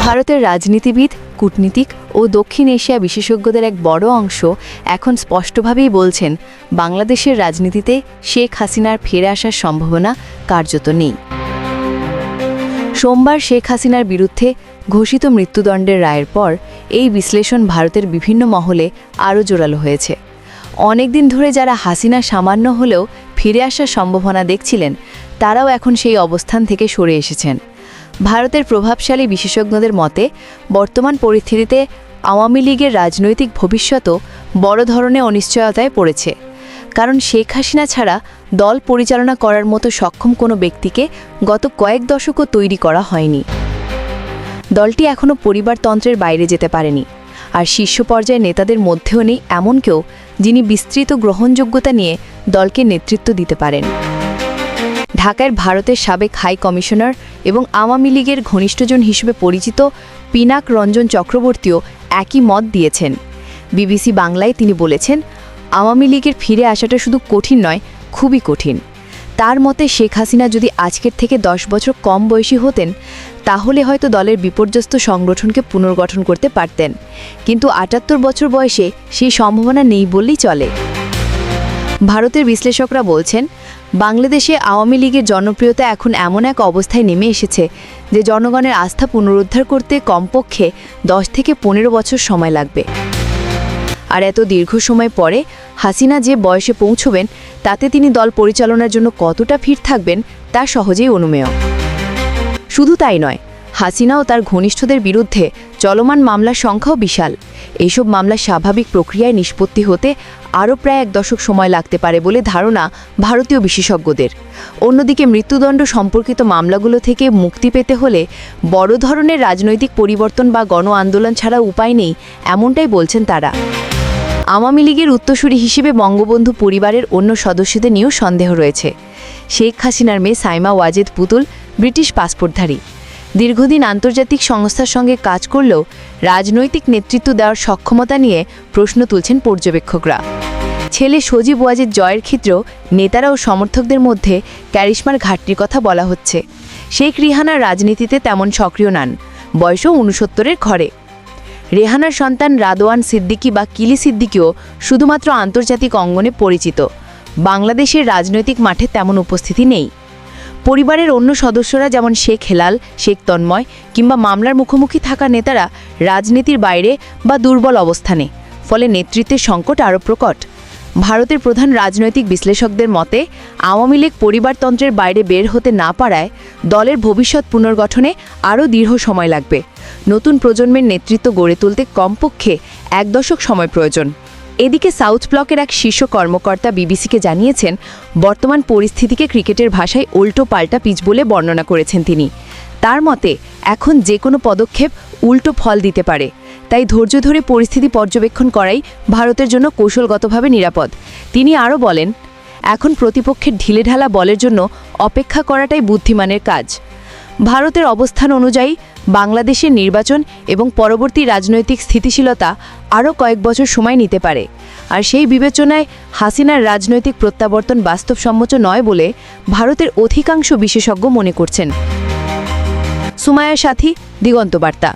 ভারতের রাজনীতিবিদ, কূটনীতিক ও দক্ষিণ এশিয়া বিশেষজ্ঞদের এক বড় অংশ এখন স্পষ্টভাবেই বলছেন, বাংলাদেশের রাজনীতিতে শেখ হাসিনার ফিরে আসার সম্ভাবনা কার্যত নেই। সোমবার শেখ হাসিনার বিরুদ্ধে ঘোষিত মৃত্যুদণ্ডের রায়ের পর এই বিশ্লেষণ ভারতের বিভিন্ন মহলে আরও জোরালো হয়েছে। অনেকদিন ধরে যারা হাসিনা সামান্য হলেও ফিরে আসার সম্ভাবনা দেখছিলেন, তারাও এখন সেই অবস্থান থেকে সরে এসেছেন। ভারতের প্রভাবশালী বিশেষজ্ঞদের মতে, বর্তমান পরিস্থিতিতে আওয়ামী লীগের রাজনৈতিক ভবিষ্যতও বড় ধরনের অনিশ্চয়তায় পড়েছে। কারণ শেখ হাসিনা ছাড়া দল পরিচালনা করার মতো সক্ষম কোনো ব্যক্তিকে গত কয়েক দশকও তৈরি করা হয়নি। দলটি এখনও পরিবারতন্ত্রের বাইরে যেতে পারেনি। আর শীর্ষ পর্যায়ে নেতাদের মধ্যেও নেই এমন কেউ যিনি বিস্তৃত গ্রহণযোগ্যতা নিয়ে দলকে নেতৃত্ব দিতে পারেন। ঢাকায় ভারতের সাবেক হাই কমিশনার এবং আওয়ামী লীগের ঘনিষ্ঠজন হিসেবে পরিচিত পিনাক রঞ্জন চক্রবর্তীও একই মত দিয়েছেন। বিবিসি বাংলায় তিনি বলেছেন, আওয়ামী লীগের ফিরে আসাটা শুধু কঠিন নয়, খুবই কঠিন। তার মতে শেখ হাসিনা যদি আজকের থেকে দশ বছর কম বয়সী হতেন, তাহলে হয়তো দলের বিপর্যস্ত সংগঠনকে পুনর্গঠন করতে পারতেন। কিন্তু আটাত্তর বছর বয়সে সেই সম্ভাবনা নেই বললেই চলে। ভারতের বিশ্লেষকরা বলছেন বাংলাদেশে আওয়ামী লীগের জনপ্রিয়তা এখন এমন এক অবস্থায় নেমে এসেছে যে জনগণের আস্থা পুনরুদ্ধার করতে কমপক্ষে দশ থেকে পনেরো বছর সময় লাগবে। আর এত দীর্ঘ সময় পরে হাসিনা যে বয়সে পৌঁছবেন, তাতে তিনি দল পরিচালনার জন্য কতটা ফিট থাকবেন, তা সহজেই অনুমেয়। শুধু তাই নয় হাসিনা ও তার ঘনিষ্ঠদের বিরুদ্ধে চলমান মামলার সংখ্যাও বিশাল। এইসব মামলা স্বাভাবিক প্রক্রিয়ায় নিষ্পত্তি হতে আরও প্রায় এক দশক সময় লাগতে পারে বলে ধারণা ভারতীয় বিশেষজ্ঞদের। অন্যদিকে মৃত্যুদণ্ড সম্পর্কিত মামলাগুলো থেকে মুক্তি পেতে হলে বড় ধরনের রাজনৈতিক পরিবর্তন বা গণ আন্দোলন ছাড়া উপায় নেই, এমনটাই বলছেন তারা। আওয়ামী লীগের উত্তরসূরি হিসেবে বঙ্গবন্ধু পরিবারের অন্য সদস্যদের নিয়েও সন্দেহ রয়েছে। শেখ হাসিনার মেয়ে সাইমা ওয়াজেদ পুতুল, ব্রিটিশ পাসপোর্টধারী। দীর্ঘদিন আন্তর্জাতিক সংস্থার সঙ্গে কাজ করলেও রাজনৈতিক নেতৃত্ব দেওয়ার সক্ষমতা নিয়ে প্রশ্ন তুলছেন পর্যবেক্ষকরা। ছেলে সজীব ওয়াজের জয়ের ক্ষেত্রেও নেতারা ও সমর্থকদের মধ্যে ক্যারিশমার ঘাটতির কথা বলা হচ্ছে। শেখ রিহানার রাজনীতিতে তেমন সক্রিয় নান, বয়সও উনসত্তরের ঘরে। রেহানার সন্তান রাদোয়ান সিদ্দিকী বা কিলি সিদ্দিকিও শুধুমাত্র আন্তর্জাতিক অঙ্গনে পরিচিত। বাংলাদেশের রাজনৈতিক মাঠে তেমন উপস্থিতি নেই। পরিবারের অন্য সদস্যরা যেমন শেখ হেলাল, শেখ তন্ময় কিংবা মামলার মুখোমুখি থাকা নেতারা রাজনীতির বাইরে বা দুর্বল অবস্থানে, ফলে নেতৃত্বের সংকট আরও প্রকট। ভারতের প্রধান রাজনৈতিক বিশ্লেষকদের মতে, আওয়ামী লীগ পরিবারতন্ত্রের বাইরে বের হতে না পারায় দলের ভবিষ্যৎ পুনর্গঠনে আরও দীর্ঘ সময় লাগবে। নতুন প্রজন্মের নেতৃত্ব গড়ে তুলতে কমপক্ষে এক দশক সময় প্রয়োজন। এদিকে সাউথ ব্লকের এক শীর্ষ কর্মকর্তা বিবিসিকে জানিয়েছেন, বর্তমান পরিস্থিতিকে ক্রিকেটের ভাষায় উল্টো পাল্টা পিচ বলে বর্ণনা করেছেন তিনি। তার মতে, এখন যে কোনো পদক্ষেপ উল্টো ফল দিতে পারে। তাই ধৈর্য ধরে পরিস্থিতি পর্যবেক্ষণ করাই ভারতের জন্য কৌশলগতভাবে নিরাপদ। তিনি আরও বলেন, এখন প্রতিপক্ষের ঢিলেঢালা বলের জন্য অপেক্ষা করাটাই বুদ্ধিমানের কাজ। ভারতের অবস্থান অনুযায়ী বাংলাদেশের নির্বাচন এবং পরবর্তী রাজনৈতিক স্থিতিশীলতা আরও কয়েক বছর সময় নিতে পারে। আর সেই বিবেচনায় হাসিনার রাজনৈতিক প্রত্যাবর্তন বাস্তবসম্মত নয় বলে ভারতের অধিকাংশ বিশেষজ্ঞ মনে করছেন। সুমায়া সাথী, দিগন্ত বার্তা।